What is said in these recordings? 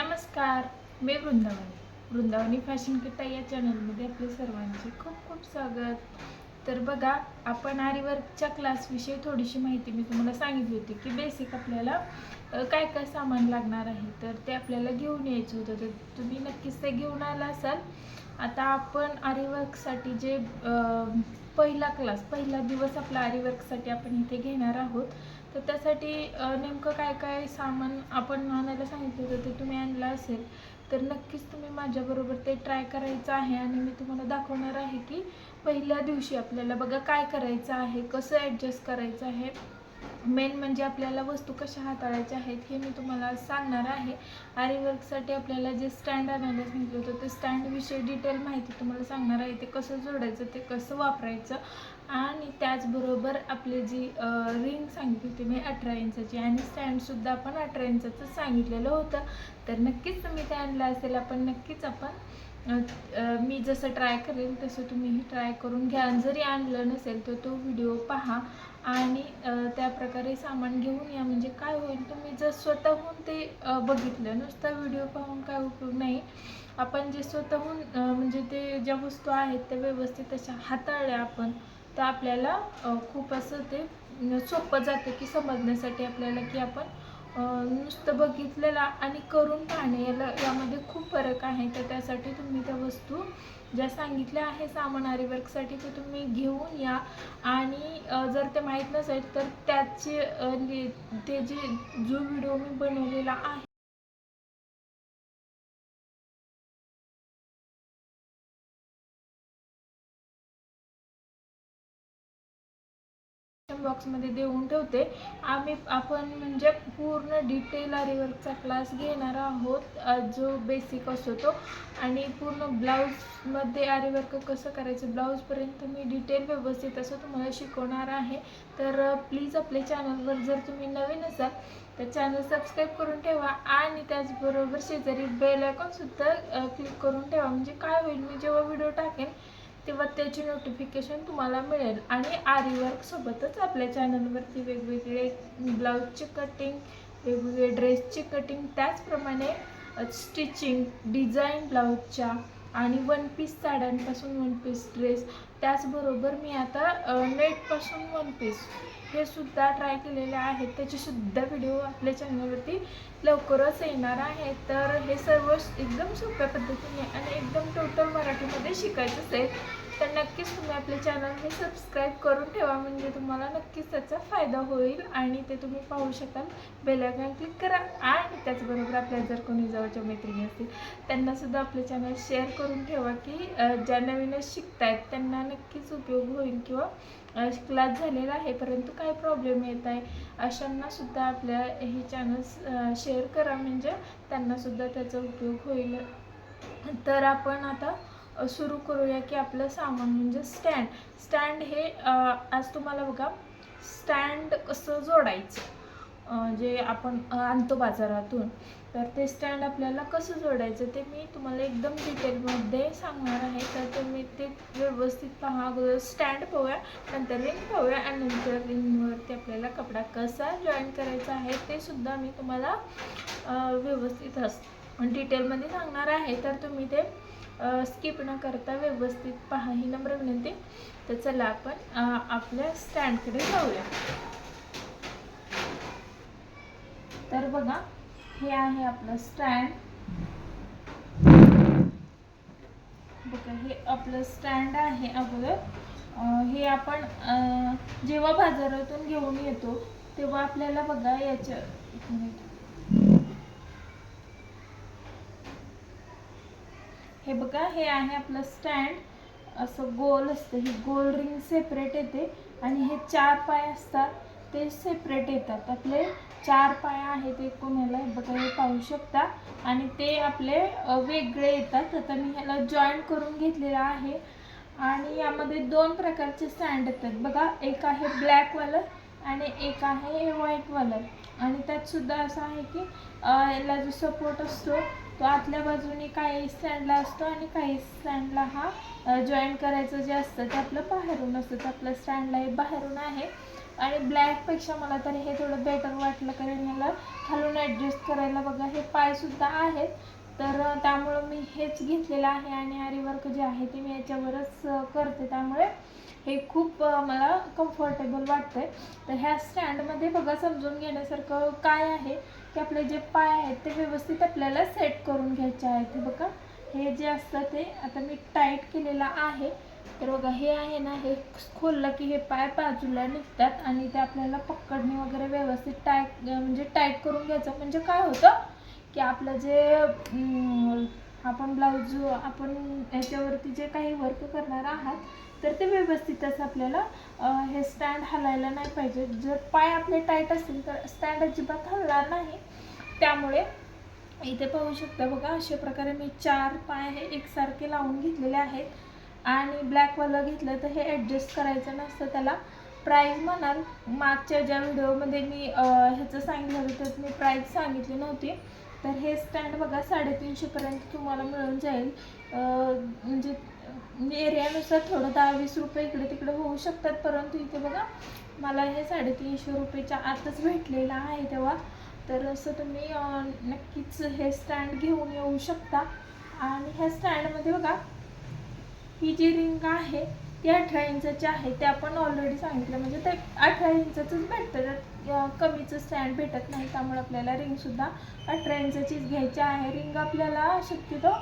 नमस्कार मी वृंदावनी. वृंदावनी फॅशन किट्टा या चॅनलमध्ये आपले सर्वांचे खूप खूप स्वागत. तर बघा आपण आरीवर्कच्या क्लासविषयी थोडीशी माहिती मी तुम्हाला सांगितली होती की बेसिक आपल्याला काय काय सामान लागणार आहे. तर ते आपल्याला घेऊन यायचं होतं. तर तुम्ही नक्कीच ते घेऊन आला असाल. आता आपण आरीवर्कसाठी जे पहिला क्लास पहिला दिवस आपला आरीवर्कसाठी आपण इथे घेणार आहोत. तर त्यासाठी नेमकं काय काय सामान आपण आणायला सांगितलं होतं ते तुम्ही आणलं असेल तर नक्कीच तुम्ही माझ्याबरोबर ते ट्राय करायचं आहे आणि मी तुम्हाला दाखवणार आहे की पहिल्या दिवशी आपल्याला बघा काय करायचं आहे कसं ॲडजस्ट करायचं आहे. मेन म्हणजे आपल्याला वस्तू कशा हाताळायच्या आहेत हे मी तुम्हाला सांगणार आहे. आणि वर्कसाठी आपल्याला जे स्टँड आणायला सांगितलं होतं ते स्टँडविषयी डिटेल माहिती तुम्हाला सांगणार आहे. ते कसं जोडायचं ते कसं वापरायचं? आणि त्याचबरोबर आपली जी रिंग सांगितली होती मी अठरा इंचाची. आणि स्टँडसुद्धा आपण अठरा इंचाचं सांगितलेलं होतं. तर नक्कीच तुम्ही ते आणलं असेल आपण नक्कीच आपण मी जसं ट्राय करेन तसं तुम्हीही ट्राय करून घ्या. जरी आणलं नसेल तर तो व्हिडिओ पहा. आणि त्या प्रकारे सामान घेऊन या. म्हणजे काय होईल तुम्ही जर स्वतःहून ते बघितलं. नुसता व्हिडिओ पाहून काय उपयोग नाही. आपण जे स्वतःहून म्हणजे ते ज्या वस्तू आहेत त्या व्यवस्थित अशा हाताळल्या आपण तर आपल्याला खूप असं ते सोपं जातं की समजण्यासाठी आपल्याला की आपण नुसतं बघितलेलं आणि करून पाहणे याला यामध्ये खूप फरक आहे. तर त्यासाठी तुम्ही त्या वस्तू ज्या सांगितल्या आहे सामान आरीवर्कसाठी ते तुम्ही घेऊन या. आणि जर ते माहीत नसेल तर त्याचे ते जे जो व्हिडिओ मी बनवलेला आहे बॉक्समध्ये देऊन ठेवते. आम्ही आपण म्हणजे पूर्ण डिटेल आरीवर्कचा क्लास घेणार आहोत. जो बेसिक असतो तो. आणि पूर्ण ब्लाऊजमध्ये आरीवर्क कसं करायचं ब्लाऊजपर्यंत मी डिटेल व्यवस्थित असं तुम्हाला शिकवणार आहे. तर प्लीज आपल्या चॅनलवर जर तुम्ही नवीन असाल तर चॅनल सबस्क्राईब करून ठेवा. आणि त्याचबरोबर शेजारी बेल आयकॉनसुद्धा क्लिक करून ठेवा. म्हणजे काय होईल मी जेव्हा व्हिडिओ टाकेन तेव्हा त्याची नोटिफिकेशन तुम्हाला मिळेल. आणि आरी वर्कसोबतच आपल्या चॅनलवरती वेगवेगळे ब्लाऊजचे कटिंग वेगवेगळे ड्रेसची कटिंग त्याचप्रमाणे स्टिचिंग डिझाईन ब्लाऊजच्या आणि वन पीस साड्यांपासून वन पीस ड्रेस त्याचबरोबर मी आता नेटपासून वन पीस हे सुद्धा ट्राय केलेले आहेत. त्याचेसुद्धा व्हिडिओ आपल्या चॅनलवरती लवकरच येणार आहे तर हे सर्व एकदम सोप्या पद्धतीने आणि एकदम टोटल मराठीमध्ये शिकायचं असेल तर नक्कीच तुम्ही आपले चॅनल हे सबस्क्राईब करून ठेवा म्हणजे तुम्हाला नक्कीच त्याचा फायदा होईल आणि ते तुम्ही पाहू शकाल. बेलायकॉन क्लिक करा आणि त्याचबरोबर आपल्या जर कोणी जवळच्या मैत्रिणी असतील त्यांनासुद्धा आपले चॅनल शेअर करून ठेवा की ज्या नवीनच शिकतायत त्यांना नक्कीच उपयोग होईल किंवा क्लास झालेला आहे परंतु काय प्रॉब्लेम येत आहे अशांनासुद्धा आपल्या हे चॅनल शेअर करा म्हणजे त्यांनासुद्धा त्याचा उपयोग होईल. तर आपण आता सुरू करूया की आपलं सामान म्हणजे स्टँड. स्टँड हे आज तुम्हाला बघा स्टँड कसं जोडायचं? जे आपण आणतो बाजारातून तर ते स्टँड आपल्याला कसं जोडायचं ते मी तुम्हाला एकदम डिटेलमध्ये सांगणार आहे. तर तुम्ही ते व्यवस्थित पहा. अगोदर स्टँड पाहूया नंतर रिंग पाहूया आणि नंतर रिंगवरती आपल्याला कपडा कसा जॉईन करायचा आहे ते सुद्धा मी तुम्हाला व्यवस्थित अस डिटेलमध्ये सांगणार आहे. तर तुम्ही ते स्किप न करता व्यवस्थित पहा. ही नम्र विनंती. तर चला आपण आपल्या स्टँडकडे जाऊया. तर बघा हे आहे आपलं स्टँड बघा हे आपलं स्टँड आहे अगोदर. हे आपण जेव्हा बाजारातून घेऊन येतो तेव्हा आपल्याला बघा याच्या एक मिनिट हे बघा हे आहे आपलं स्टँड. असं गोल असतं ही गोल रिंग सेपरेट येते. आणि हे चार पाय असतात ते सेपरेट येतात. आपले चार पाय आहेत एक कोणाला हे बघा हे पाहू शकता. आणि ते आपले वेगळे येतात. आता मी ह्याला जॉईन करून घेतलेलं आहे. आणि यामध्ये दोन प्रकारचे स्टँड येतात. बघा एक आहे ब्लॅकवालं आणि एक आहे व्हाईटवालं आणि त्यात सुद्धा असं आहे की याला जो सपोर्ट असतो तो आतल्या बाजूने काही स्टँडला असतो आणि काही स्टँडला हा जॉईन करायचं जे असतं ते आपलं बाहेरून असतं. तर आपलं स्टँडला हे बाहेरून आहे. आणि ब्लॅकपेक्षा मला तरी हे थोडं बेटर वाटलं कारण मला खालून ॲडजस्ट करायला बघा हे पायसुद्धा आहेत. तर त्यामुळं मी हेच घेतलेलं आहे आणि आरीवर्क जे आहे ते मी याच्यावरच करते. त्यामुळे हे खूप मला कम्फर्टेबल वाटतंय. तर ह्या स्टँडमध्ये बघा समजून घेण्यासारखं काय आहे? की आपले जे पाय आहेत ते व्यवस्थित आपल्याला सेट करून घ्यायचे आहेत. हे बघा हे जे असतं ते आता मी टाईट केलेलं आहे. तर बघा हे आहे ना हे खोललं की हे पाय बाजूला निघतात आणि ते आपल्याला पकडणे वगैरे व्यवस्थित टाय म्हणजे टाईट करून घ्यायचं. म्हणजे काय होतं की आपलं जे आपण ब्लाऊज आपण याच्यावरती जे काही वर्क करणार आहात तर ते व्यवस्थितच आपल्याला हे स्टँड हलायला नाही पाहिजे. जर पाय आपले टाईट असतील तर स्टँड अजिबात हलणार नाही. त्यामुळे इथे पाहू शकता बघा अशा प्रकारे मी चार पाय हे एकसारखे लावून घेतलेले आहेत. आणि ब्लॅकवालं घेतलं तर हे ॲडजस्ट करायचं नसतं. त्याला प्राईज म्हणाल. मागच्या ज्या व्हिडिओमध्ये मी ह्याचं सांगितलं होतं त्यात मी प्राईज सांगितली नव्हती. तर हे स्टँड बघा साडेतीनशेपर्यंत तुम्हाला मिळून जाईल. म्हणजे एरियानुसार थोडं दहा वीस रुपये इकडे तिकडे होऊ शकतात परंतु इथे बघा मला हे साडेतीनशे रुपयेच्या आतच भेटलेला आहे तेव्हा. तर असं तुम्ही नक्कीच हे स्टँड घेऊन येऊ शकता. आणि ह्या स्टँडमध्ये बघा ही जी रिंग आहे ती अठरा इंचाची आहे ते आपण ऑलरेडी सांगितलं. म्हणजे ते अठरा इंचाचंच भेटतं कमीचं स्टँड भेटत नाही त्यामुळे आपल्याला रिंगसुद्धा अठरा इंचाचीच घ्यायची आहे. रिंग आपल्याला शक्यतो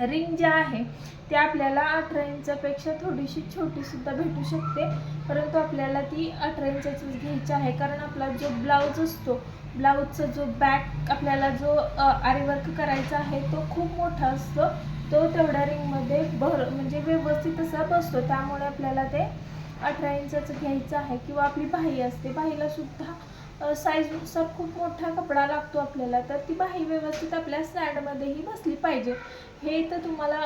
रिंग जे आहे ती आपल्याला अठरा इंचापेक्षा थोडीशी छोटीसुद्धा भेटू शकते. परंतु आपल्याला ती अठरा इंचाचीच घ्यायची आहे. कारण आपला जो ब्लाऊज असतो ब्लाऊजचा जो बॅक आपल्याला जो आरीवर्क करायचा आहे तो खूप मोठा असतो. तो तेवढ्या रिंगमध्ये भर म्हणजे व्यवस्थित असा बसतो. त्यामुळे आपल्याला ते अठरा इंचाचं घ्यायचं आहे. किंवा आपली बाही असते बाहीला सुद्धा साईजनुसार खूप मोठा कपडा लागतो आपल्याला. तर ती बाही व्यवस्थित आपल्या स्टँडमध्येही बसली पाहिजे. हे तर तुम्हाला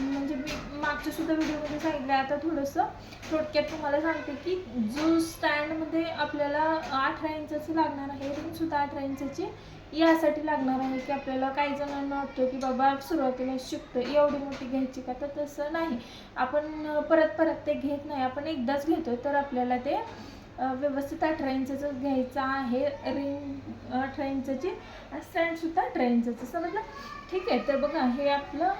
म्हणजे मी मागच्या सुद्धा व्हिडिओमध्ये सांगितलं. आता थोडंसं थोडक्यात तुम्हाला सांगते की जो स्टँडमध्ये आपल्याला अठरा इंचाचं लागणार आहे रिंगसुद्धा अठरा इंचाची यासाठी लागणार आहे की आपल्याला काही जणांना वाटतं की बाबा सुरुवातीला शिकतो एवढी मोठी घ्यायची का? तर तसं नाही. आपण परत परत ते घेत नाही. आपण एकदाच घेतो तर आपल्याला ते व्यवस्थित अठरा इंचाचं घ्यायचं आहे रिंग अठरा इंचाची स्टँडसुद्धा अठरा इंचाचं समजलं ठीक आहे तर बघा हे आपलं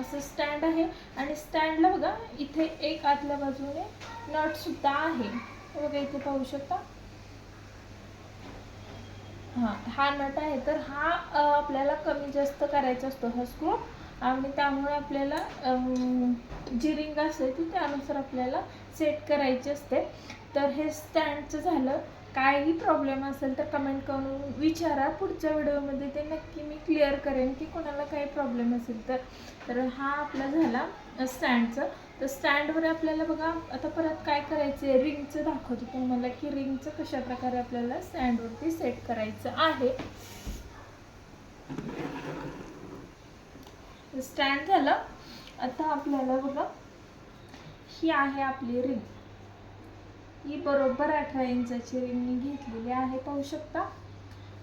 असं स्टँड आहे आणि स्टँडला बघा इथे एक आतल्या बाजूने नटसुद्धा आहे. बघा इथे पाहू शकता. हां हा नट आहे तर हा आपल्याला कमी जास्त करायचा असतो हा स्क्रू आणि त्यामुळे आपल्याला जी रिंग असते ती त्यानुसार आपल्याला सेट करायची असते. तर हे स्टँडचं झालं. काही प्रॉब्लेम असेल तर कमेंट करून विचारा. पुढच्या व्हिडिओमध्ये ते नक्की मी क्लिअर करेन की कोणाला काही प्रॉब्लेम असेल तर. तर हा आपला झाला स्टँडचं. तर स्टँडवर आपल्याला बघा आता परत काय करायचं आहे रिंगचं दाखवतो तुम्हाला की रिंगचं कशा प्रकारे आपल्याला स्टँडवरती सेट करायचं आहे. स्टँड झालं. आता आपल्याला बघा ही आहे आपली रिंग. ही बरोबर अठरा इंचाची रिंग मी घेतलेली आहे पाहू शकता.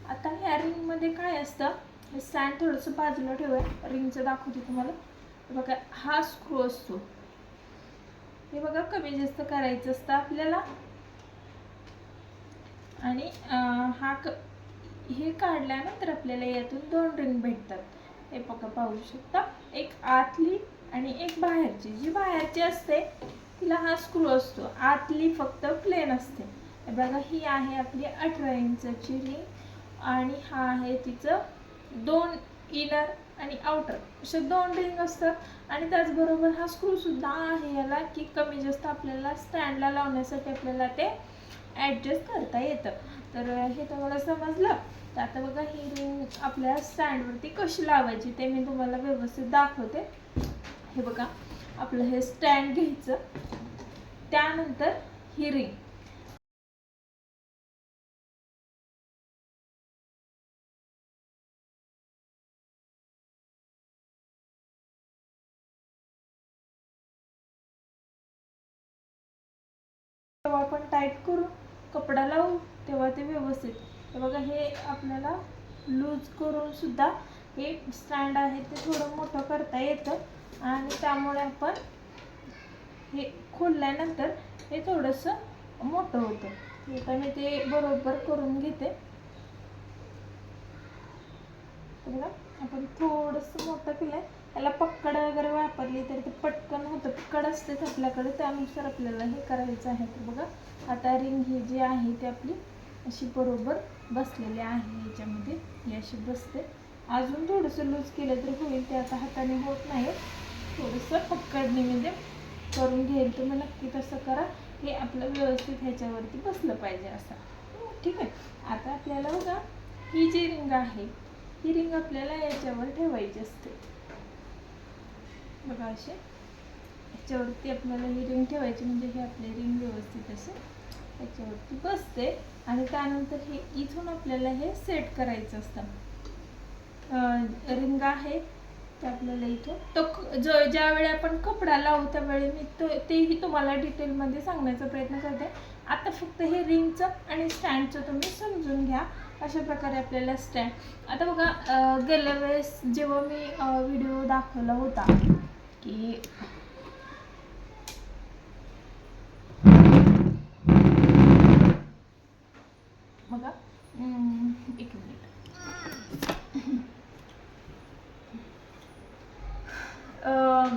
आता ह्या रिंगमध्ये काय असतं? हे स्टँड थोडंसं बाजूला ठेवूया. रिंगचं दाखवते तुम्हाला. बघा हा स्क्रू असतो. हे बघा कमी जास्त करायचं असतं आपल्याला. आणि हा क हे काढल्यानंतर आपल्याला यातून दोन रिंग भेटतात. हे बघा पाहू शकता. एक आतली आणि एक बाहेरची. जी बाहेरची असते तिला हा स्क्रू असतो. आतली फक्त प्लेन असते. हे बघा ही आहे आपली अठरा इंचाची रिंग आणि हा आहे तिचं दोन इनर आणि आउटर असे दोन रिंग असतात. आणि त्याचबरोबर हा स्क्रूसुद्धा आहे याला की कमी जास्त आपल्याला स्टँडला लावण्यासाठी आपल्याला ते ॲडजस्ट करता येतं. तर हे तुम्हाला समजलं? तर आता बघा ही रिंग आपल्या स्टँडवरती कशी लावायची ते मी तुम्हाला व्यवस्थित दाखवते. हे बघा. आपलं हे स्टँड घ्यायचं. त्यानंतर ही रिंग तेव्हा आपण टाईट करू कपडा लावू तेव्हा ते व्यवस्थित. हे बघा हे आपल्याला लूज करून सुद्धा हे स्टँड आहे ते थोडं मोठं करता येतं. आणि त्यामुळे आपण हे खोलल्यानंतर हे थोडंसं मोठं होतं. आता मी ते बरोबर करून घेते. बघा आपण थोडंसं मोठं केलं आहे त्याला पक्कड वगैरे वापरली तर ते पटकन होतं. पक्कड असतेच आपल्याकडे त्यानुसार आपल्याला हे करायचं आहे. तर बघा आता रिंग ही जी आहे ती आपली अशी बरोबर बसलेली आहे. याच्यामध्ये ही अशी बसते. अजून थोडंसं लूज केलं तर होईल. ते आता हाताने होत नाही. थोडंसं पक्कडने म्हणजे करून घेईल. तुम्ही नक्की तसं करा. हे आपलं व्यवस्थित ह्याच्यावरती बसलं पाहिजे असं. हो, ठीक आहे. आता आपल्याला बघा ही जी रिंग आहे ही रिंग आपल्याला याच्यावर ठेवायची असते. बघा असे याच्यावरती आपल्याला ही रिंग ठेवायची म्हणजे हे आपले रिंग व्यवस्थित असे याच्यावरती बसते. आणि त्यानंतर हे इथून आपल्याला हे सेट करायचं असतं. रिंग आहे तर आपल्याला इथून तो जो ज्यावेळी आपण कपडा लावू त्यावेळी मी तो तेही तुम्हाला डिटेलमध्ये सांगण्याचा प्रयत्न करते. आता फक्त हे रिंगचं आणि स्टँडचं तुम्ही समजून घ्या. अशा प्रकारे आपल्याला स्टँड. आता बघा गेल्या वेळेस जेव्हा मी व्हिडिओ दाखवला होता की बघा अं, एक मिनिट अं,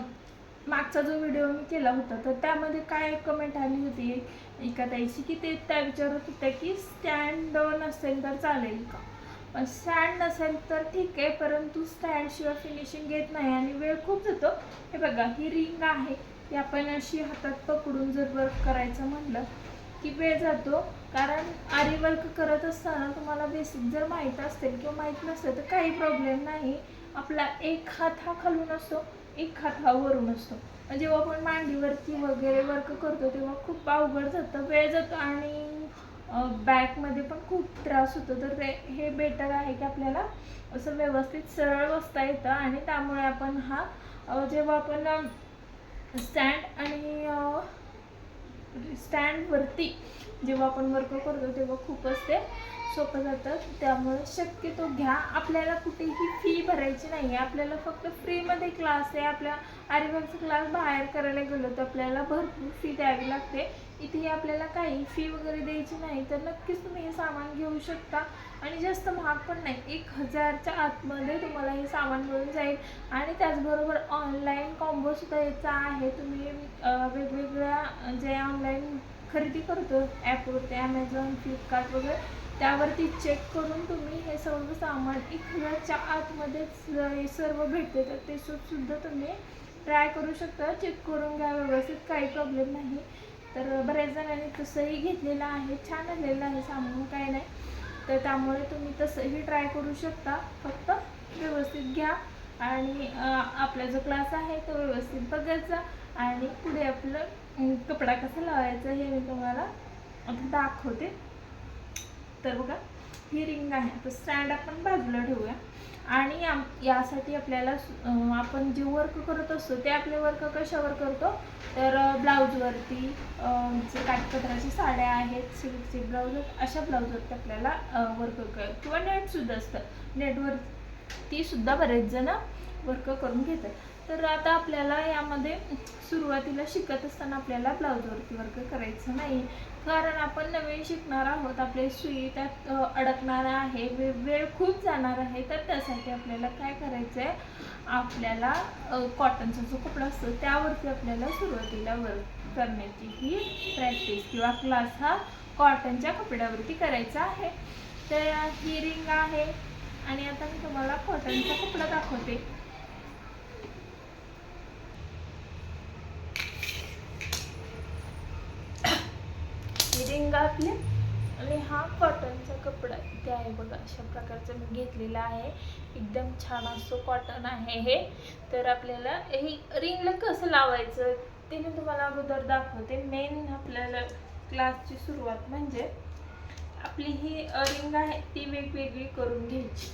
मागचा जो व्हिडिओ मी केला होता तर त्यामध्ये काय कमेंट आली होती एका ताईची की ते त्या विचारत होत्या की स्टँड नसेल तर चालेल का? पण स्टँड नसेल तर ठीक आहे परंतु स्टँडशिवाय फिनिशिंग घेत नाही आणि वेळ खूप जातो. हे बघा ही रिंग आहे ती आपण अशी हातात पकडून जर वर्क करायचं म्हटलं की वेळ जातो. कारण आरी वर्क करत असताना तुम्हाला बेसिक जर माहीत असेल किंवा माहीत नसेल तर काही प्रॉब्लेम नाही. आपला एक हात हा खालून असतो एक हात हा वरून असतो. म्हणजे जेव्हा आपण मांडीवरती वगैरे वर्क करतो तेव्हा खूप अवघड जातं. वेळ जातो आणि बॅकमध्ये पण खूप त्रास होतो. तर ते हे बेटर आहे की आपल्याला असं व्यवस्थित सरळ बसता येतं आणि त्यामुळे आपण हा जेव्हा आपण स्टँड आणि स्टँडवरती जेव्हा आपण वर्क करतो तेव्हा खूपच ते सोपं जातं. त्यामुळे शक्यतो घ्या. आपल्याला कुठेही फी भरायची नाही आहे. आपल्याला फक्त फ्रीमध्ये क्लास आहे. आपल्या आरीवर्कचा क्लास बाहेर करायला गेलो तर आपल्याला भरपूर फी द्यावी लागते. इथे आपल्याला काही फी वगैरे द्यायची नाही. तर नक्कीच तुम्ही हे सामान घेऊ शकता. आणि जास्त महाग पण नाही. एक हजारच्या आतमध्ये तुम्हाला हे सामान मिळून जाईल. आणि त्याचबरोबर ऑनलाईन कॉम्बोसुद्धा याचा आहे. तुम्ही वेगवेगळ्या जे ऑनलाईन खरेदी करतो ॲपवरती ॲमेझॉन फ्लिपकार्ट वगैरे त्यावरती चेक करून तुम्ही हे सर्व सामान एक हजारच्या आतमध्येच हे सर्व भेटते. तर ते सु- सुद्धा तुम्ही ट्राय करू शकता. चेक करून घ्या व्यवस्थित. काही प्रॉब्लेम नाही. तर बऱ्याच जणांनी तसंही घेतलेलं आहे. छान आलेलं आहे सामान. काय नाही. तर त्यामुळे तुम्ही तसंही ट्राय करू शकता. फक्त व्यवस्थित घ्या आणि आपला जो क्लास आहे तो व्यवस्थित बघायचा आणि पुढे आपलं कपडा कसा लावायचा हे मी तुम्हाला दाखवते. तर बघा ही रिंग आहे. आता स्टँड आपण बाजूला ठेवूया. आणि आम यासाठी आपल्याला आपण जे वर्क करत असतो ते आपले वर्क कशावर करतो? तर ब्लाऊजवरती जे काठपत्राच्या साड्या आहेत सिल्कचे ब्लाऊज अशा ब्लाऊजवरती आपल्याला वर्क कर किंवा नेटसुद्धा असतं. नेटवर ती सुद्धा बरेच जण वर्क करून घेतात. तर आता आपल्याला यामध्ये सुरुवातीला शिकत असताना आपल्याला ब्लाऊजवरती वर्क करायचं नाही. कारण आपण नवीन शिकणार आहोत आपले सुई त्यात अडकणार आहे वे वेळ खूप जाणार आहे तर त्यासाठी आपल्याला काय करायचं आहे आपल्याला कॉटनचा जो कपडा असतो त्यावरती आपल्याला सुरुवातीला वर्क करण्याची ही प्रॅक्टिस किंवा क्लास हा कॉटनच्या कपड्यावरती करायचा आहे. तर ही रिंग आहे. आणि आता मी तुम्हाला कॉटनचा कपडा दाखवते. ही आपले आणि हा कॉटनचा कपडा इथे आहे बघा अशा प्रकारचा मी घेतलेला आहे. एकदम छान असतो कॉटन आहे हे. तर आपल्याला ही रिंगला कसं लावायचं ते मी तुम्हाला अगोदर दाखवते. मेन आपल्याला क्लासची सुरुवात म्हणजे आपली ही रिंग आहे ती वेगवेगळी करून घ्यायची.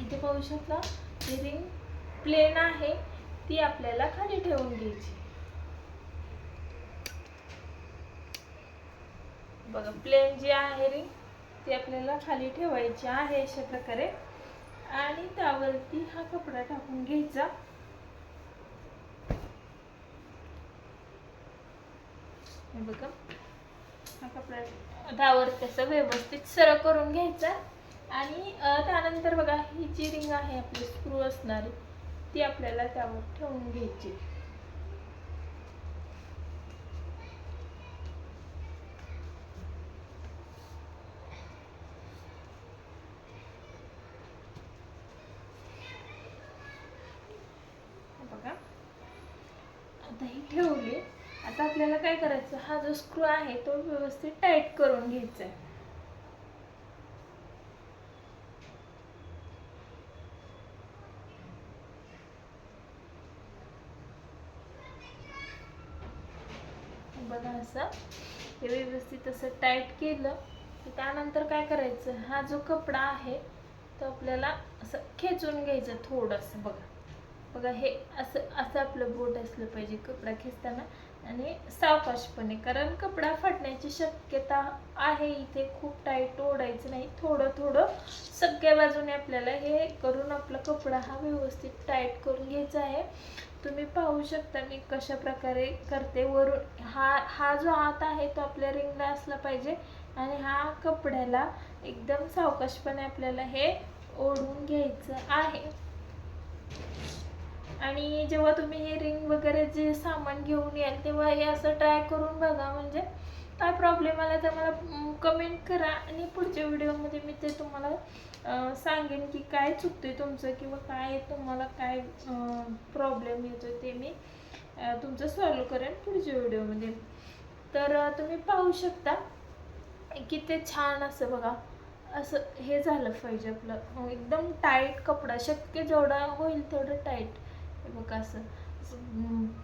इथे पाहू शकता ही रिंग प्लेन आहे ती आपल्याला खाली ठेवून घ्यायची. बघा प्लेन जी आहे रिंग ती आपल्याला खाली ठेवायची आहे अशा प्रकारे. आणि त्यावरती हा कपडा टाकून घ्यायचा. हे बघा हा कपडा त्यावरती असं व्यवस्थित सरळ करून घ्यायचा. आणि त्यानंतर बघा ही जी रिंग आहे आपली स्क्रू असणारी ती आपल्याला त्यावर ठेवून घ्यायची. दही ठेवले. ठेवली आता आपल्याला काय करायचं? हा जो स्क्रू आहे तो व्यवस्थित टाईट करून घ्यायचा आहे. बघा असं. हे व्यवस्थित असं टाईट केलं. की त्यानंतर काय करायचं? हा जो कपडा आहे तो आपल्याला असं खेचून घ्यायचं थोडंसं. बघा. बघा हे असं असं आपलं बोट असलं पाहिजे कपडा खेचताना आणि सावकाशपणे कारण कपडा फाटण्याची शक्यता आहे. इथे खूप टाईट ओढायचं नाही. थोडं थोडं सगळ्या बाजूने आपल्याला हे करून आपला कपडा हा व्यवस्थित टाईट करून घ्यायचा आहे. तुम्ही पाहू शकता मी कशा प्रकारे करते. वरून हा हा जो हात आहे तो आपल्या रिंगला असला पाहिजे आणि हा कपड्याला एकदम सावकाशपणे आपल्याला हे ओढून घ्यायचं आहे. आणि जेव्हा तुम्ही हे रिंग वगैरे जे सामान घेऊन याल तेव्हा हे असं ट्राय करून बघा. म्हणजे काय प्रॉब्लेम आला तर मला कमेंट करा. आणि पुढच्या व्हिडिओमध्ये मी ते तुम्हाला सांगेन की काय चुकतंय तुमचं किंवा काय तुम्हाला काय प्रॉब्लेम येतोय ते मी तुमचं सॉल्व करेन पुढच्या व्हिडिओमध्ये तर तुम्ही पाहू शकता की ते छान असं बघा. असं हे झालं पाहिजे आपलं. हो, एकदम टाईट कपडा. शक्य जेवढा होईल तेवढं टाईट बघ असं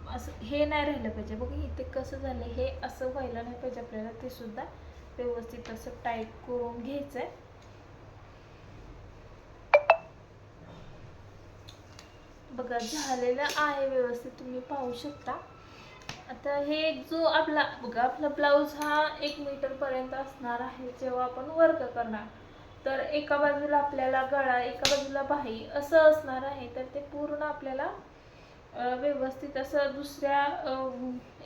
असं, हे नाही राहिलं पाहिजे. बघ इथे कसं झालं हे असं व्हायला नाही पाहिजे आपल्याला. ते सुद्धा व्यवस्थित असं टाईट करून घ्यायचं आहे बघा झालेलं आहे व्यवस्थित. तुम्ही पाहू शकता. आता हे जो आपला बघा आपला ब्लाऊज हा एक मीटर पर्यंत असणार आहे जेव्हा आपण वर्क करणार. तर एका बाजूला आपल्याला गळा एका बाजूला बाही असं असणार आहे तर ते पूर्ण आपल्याला व्यवस्थित असं दुसऱ्या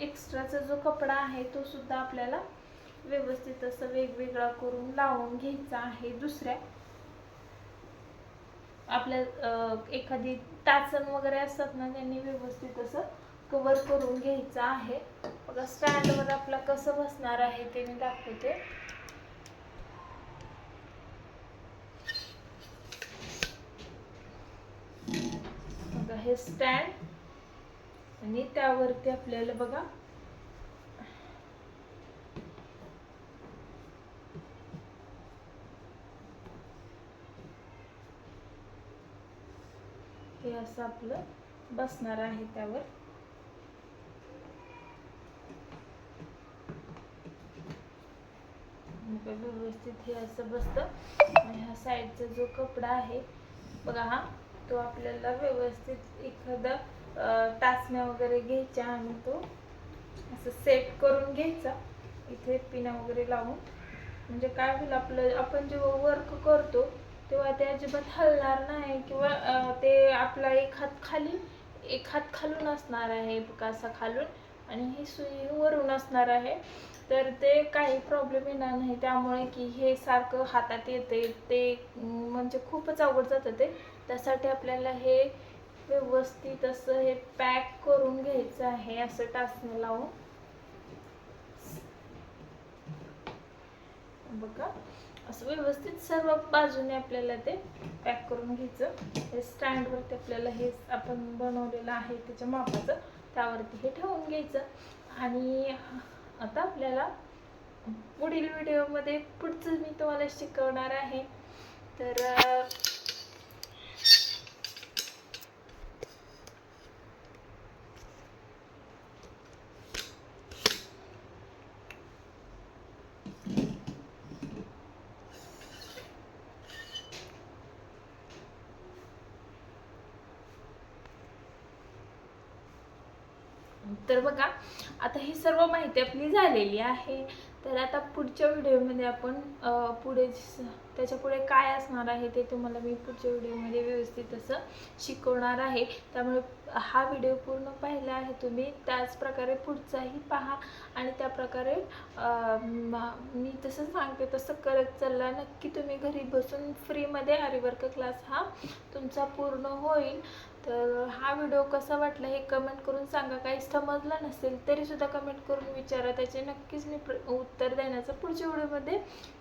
एक्स्ट्राचा जो कपडा आहे तो सुद्धा आपल्याला व्यवस्थित असं वेगवेगळा करून लावून घ्यायचा आहे दुसऱ्या. आपल्या एखादी टाचण वगैरे असतात ना त्यांनी व्यवस्थित असं कवर करून घ्यायचं आहे. बघा स्टँडवर आपला कसं बसणार आहे ते मी दाखवते. आहे स्टँड आणि त्यावरती आपल्याला बघा. हे असं आपलं बसणार आहे त्यावर. व्यवस्थित हे असं बसतं. आणि ह्या साईडचा जो कपडा आहे बघा हा. तो आपल्याला व्यवस्थित एखादा टाचण्या वगैरे घ्यायच्या आणि तो असं सेट करून घ्यायचा. इथे पिना वगैरे लावून. म्हणजे काय होईल आपलं आपण जेव्हा वर्क करतो तेव्हा ते अजिबात हलणार नाही किंवा ते आपला एक हात खाली एक हात खालून असणार आहे कासा असा खालून आणि ही सुई वरून असणार आहे. तर ते काही प्रॉब्लेम येणार नाही. त्यामुळे की हे सारखं हातात येते. ते म्हणजे खूपच अवघड जातं ते. त्यासाठी आपल्याला हे व्यवस्थित असं हे पॅक करून घ्यायचं आहे असं टाचणं लावून. बघा असं व्यवस्थित सर्व बाजूने आपल्याला ते पॅक करून घ्यायचं. हे स्टँडवरती आपल्याला हे आपण बनवलेलं आहे त्याच्या मापाचं त्यावरती हे ठेवून घ्यायचं. आणि आता आपल्याला पुढील व्हिडिओमध्ये पुढचं मी तुम्हाला शिकवणार आहे. तर तर बघा आता ही सर्व माहिती आपली झालेली आहे. तर आता पुढच्या व्हिडिओमध्ये आपण पुढे त्याच्या पुढे काय असणार आहे ते तुम्हाला मी पुढच्या व्हिडिओमध्ये व्यवस्थित असं शिकवणार आहे. त्यामुळे हा व्हिडिओ पूर्ण पाहिला आहे तुम्ही त्याचप्रकारे पुढचाही पहा आणि त्या प्रकारे मी तसं सांगते तसं करत चालला नक्की तुम्ही घरी बसून फ्रीमध्ये आरीवर्क क्लास हा तुमचा पूर्ण होईल. तर हा व्हिडिओ कसा वाटला हे कमेंट करून सांगा. काही समजलं नसेल तरीसुद्धा कमेंट करून विचारा. त्याचे नक्कीच मी प्र उत्तर देण्याचं पुढच्या व्हिडिओमध्ये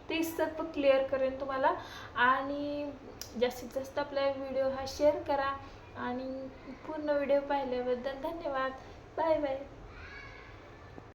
ते सर्व क्लिअर करेन तुम्हाला. आणि जास्तीत जास्त आपला व्हिडिओ हा शेअर करा. आणि पूर्ण व्हिडिओ पाहिल्याबद्दल धन्यवाद. Bye bye